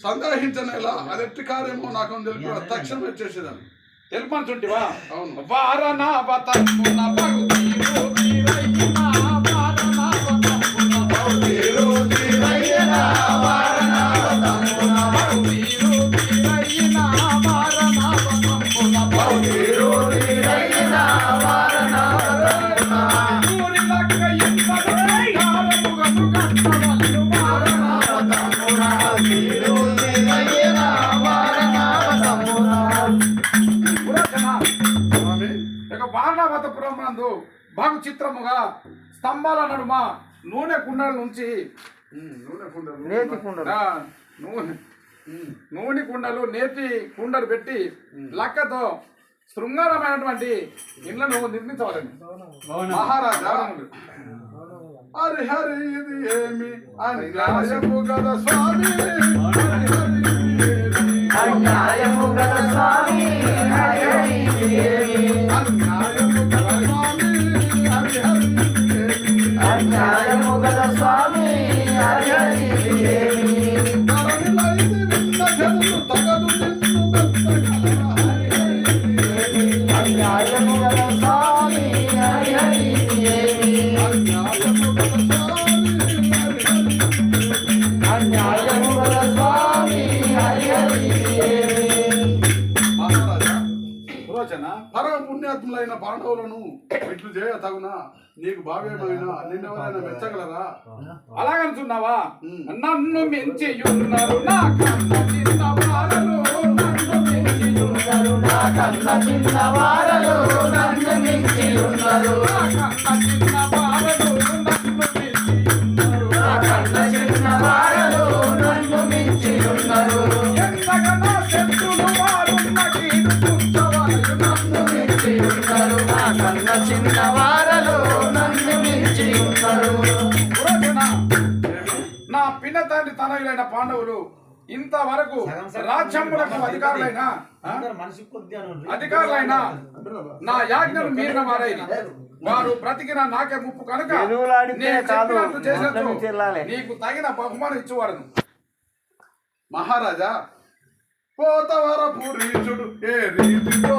సంగ్రహించనేలా అది ఎట్టి కార్యమో నాకు తెలుపు తక్షణం వచ్చేసేదాన్ని తెలుపంచుంటివా అవును. వారణావతమున భక్తి బహు చిత్రముగా స్తంభాల నడుమ నూనె కుండల నుంచి నూనె కుండలు. నేతి కుండలు. ఆ, నూనె. నూనె కుండలు నేతి కుండలు పెట్టి లక్కతో శృంగారమైనటువంటి ఇళ్ళను నిర్మించవాలని. మహారాజా హరి హరి ఇది ఏమి? కదా స్వామి. అన్యాయము సులోచన పరమ పుణ్యాత్ములైన పాండవులను ఇట్లు చేయ తగున నీకు భావ్యమైన నిన్నెవరైనా మెచ్చగలరా? అలాగనుచున్నావా. నన్ను మించి ఉన్నారు నా కన్న చిన్న వారలు నన్ను మించి ఉన్నారు నా కన్న చిన్న వారలు నన్ను మించి చిన్న వారలు నన్ను మించి ఉన్నారు నా పిన్న తండ్రి తనయులైన పాండవులు ఇంతవరకు రాజ్యములకు అధికారులైన అధికారులైన నా యాజ్ఞను మీరిన వారైన వారు బ్రతికిన నాకే ముప్పు కనుక. నీకు తగిన బహుమానం ఇచ్చేవాడను. మహారాజా పోతవర పురీషుడు ఏ రీతిలో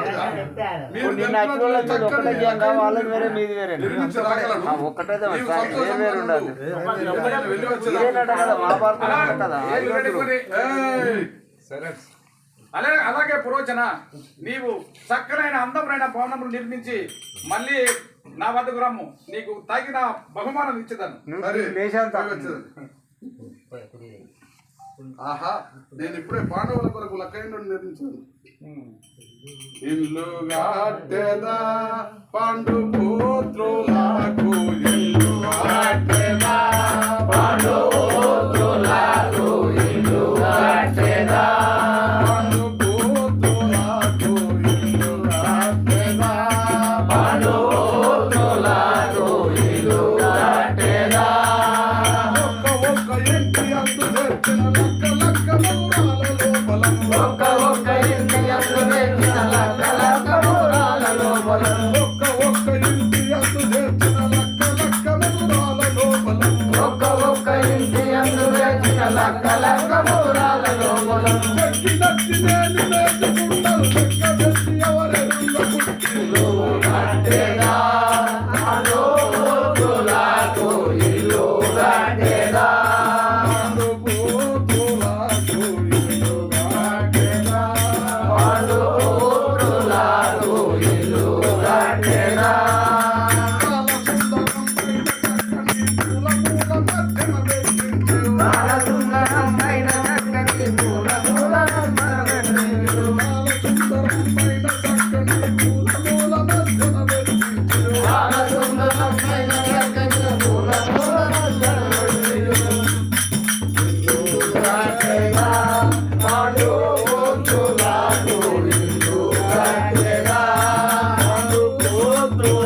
నిన్న అచ్చిన వాళ్ళకి ఇది ఒక్కటే చేయంగా వాళ్ళకి వేరే మీది వేరే నిర్మించి రాగలరు. ఆ, ఒక్కటైతే నీవు మరి వేరు వేరు ఉండాలి ఎప్పుడైనా వెళ్ళి వచ్చేదా? ఇదేనట కదా మహాభారతం అలా అంటారు కదా ఏళ్ళు పెట్టుకొని, ఏయ్! అలాగే అలాగే పురోచన నీవు చక్కనైన అందమైన భవనములు నిర్మించి మళ్ళీ నా వద్దకు రమ్ము. నీకు తగిన బహుమానం ఇచ్చేదాను. ఆహా నేను ఇప్పుడే పాండవుల కొరకు లక్కయ్య నిర్మించాను. ఇల్లు గాటెదా పండు పోత్రులకు ఇల్లు గాటెదా. ఒక్క ఇంటి అందు తెచ్చిన లక్క కబూరాలలో బలం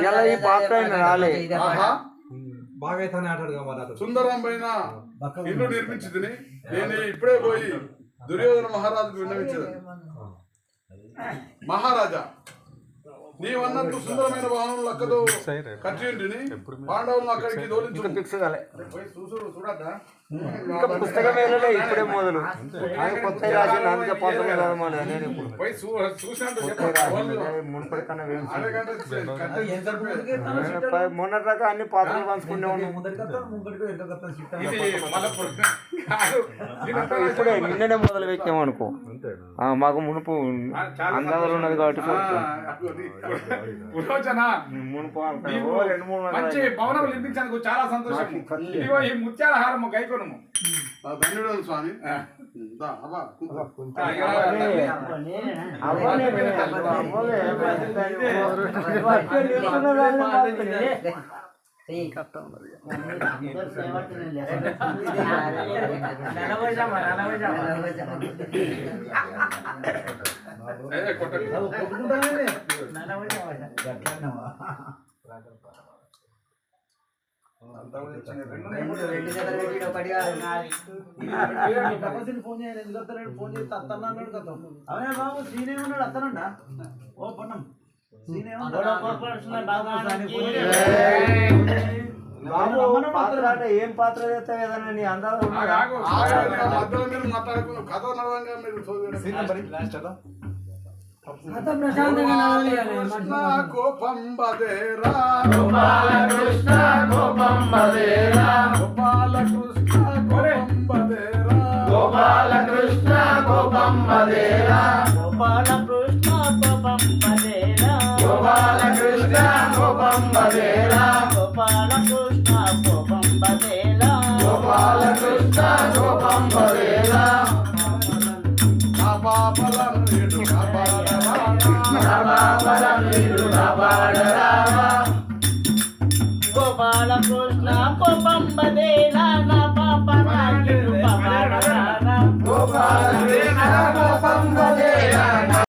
ఇలా ఈ రాలే. బాగా ఆటాడు అతను. సుందరం పైన ఇల్లు నిర్మించింది. నేను ఇప్పుడే పోయి దుర్యోధన మహారాజుకు విన్నవించదు. మహారాజా నీవన్నట్టు సుందరమైన భవనం లక్కతో కట్టి పాండవులను అక్కడికి పోయి చూసుడు చూడద్దా? ఇంకా పుస్తకం వేయలే ఇప్పుడే మొదలు. ఆయన కొత్త రాసిన అందుకే పంతొమ్మిది చదవాలి నేను ఇప్పుడు. మునుపటి కన్నా మొన్నటి దాకా అన్ని పాత్రలు పంచుకునే ఉన్నాం ఇది మళ్ళీ కాదు. అంటే ఇప్పుడే నిన్ననే మొదలు పెట్టాం అనుకో. మాకు మునుపు అందాలు ఉన్నది కాబట్టి మునుపు రెండు మూడు చాలా సంతోషం. ఇదిగో ఈ ముత్యాల ಕೊಡಮು ಧನ್ಯವಾದ ಸ್ವಾಮಿ ಕೊಟ್ಟ అవ్వలే. ఏ, కొట్టండి. అవే బాబు సీనే ఉన్నాడు అత్తనండా? ఓ పొన్నం. సీనే బాబు పాత్ర అంటే ఏం పాత్ర చేస్తావు ఏదన్నా నీ అందాలు కృష్ణ కోపం బదేరా గోపాల కృష్ణ కోపం బదేరా గోపాల కృష్ణ కోపం బదేరా గోపాల కృష్ణ కోపం మదేరా గోపాల కృష్ణ కోపం పదేరా గోపాల కృష్ణ కోపం మదేరా గోపాల కృష్ణ కోపం పదేరా గోపాల కృష్ణ కోపం మదేరా నా పాపలను నీడు కాపాడరా రామావర మీరు